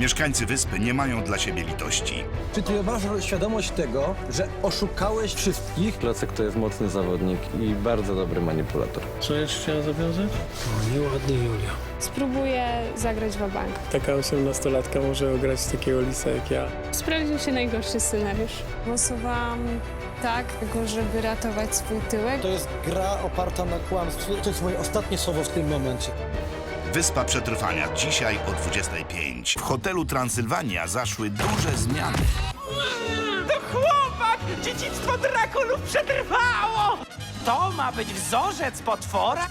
Mieszkańcy wyspy nie mają dla siebie litości. Czy ty masz świadomość tego, że oszukałeś wszystkich? Klocek to jest mocny zawodnik i bardzo dobry manipulator. Co jeszcze chciała zawiązać? O, nieładnie, Julia. Spróbuję zagrać w bank. Taka osiemnastolatka może ograć takiego lisa jak ja. Sprawdził się najgorszy scenariusz. Głosowałam tak, tylko żeby ratować swój tyłek. To jest gra oparta na kłamstwie. To jest moje ostatnie słowo w tym momencie. Wyspa Przetrwania dzisiaj o 25. W hotelu Transylwania zaszły duże zmiany. Chłopak! Dziedzictwo Drakulów przetrwało! To ma być wzorzec potwora?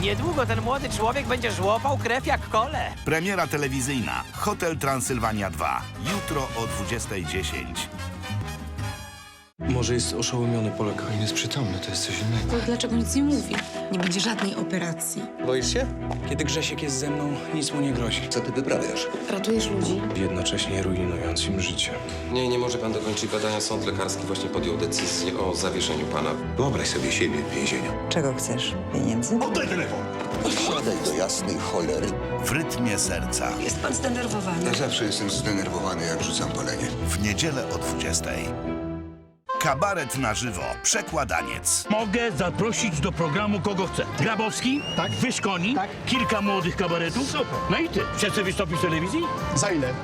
Niedługo ten młody człowiek będzie żłopał krew jak kole. Premiera telewizyjna Hotel Transylwania 2. Jutro o 20.10. Może jest oszołomiony Polak. On jest przytomny, to jest coś innego. To dlaczego nic nie mówi? Nie będzie żadnej operacji. Boisz się? Kiedy Grzesiek jest ze mną, nic mu nie grozi. Co ty wyprawiasz? Ratujesz ludzi. Jednocześnie rujnując im życie. Nie, nie może pan dokończyć badania. Sąd lekarski właśnie podjął decyzję o zawieszeniu pana. Wyobraź sobie siebie w więzieniu. Czego chcesz? Pieniędzy? Siadaj do jasnej cholery. W rytmie serca. Jest pan zdenerwowany. Ja zawsze jestem zdenerwowany, jak rzucam palenie. W niedzielę o 20.00. Kabaret na żywo. Przekładaniec. Mogę zaprosić do programu kogo chcę. Grabowski? Tak. Wyszkoni? Tak. Kilka młodych kabaretów? Super. No i ty? Chcesz wystąpić w telewizji? Za ile?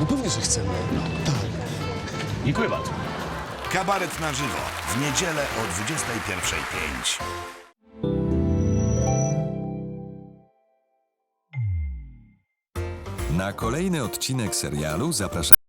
No pewnie, że chcemy. No, tak. Dziękuję bardzo. Kabaret na żywo. W niedzielę o 21.05. Na kolejny odcinek serialu zapraszamy.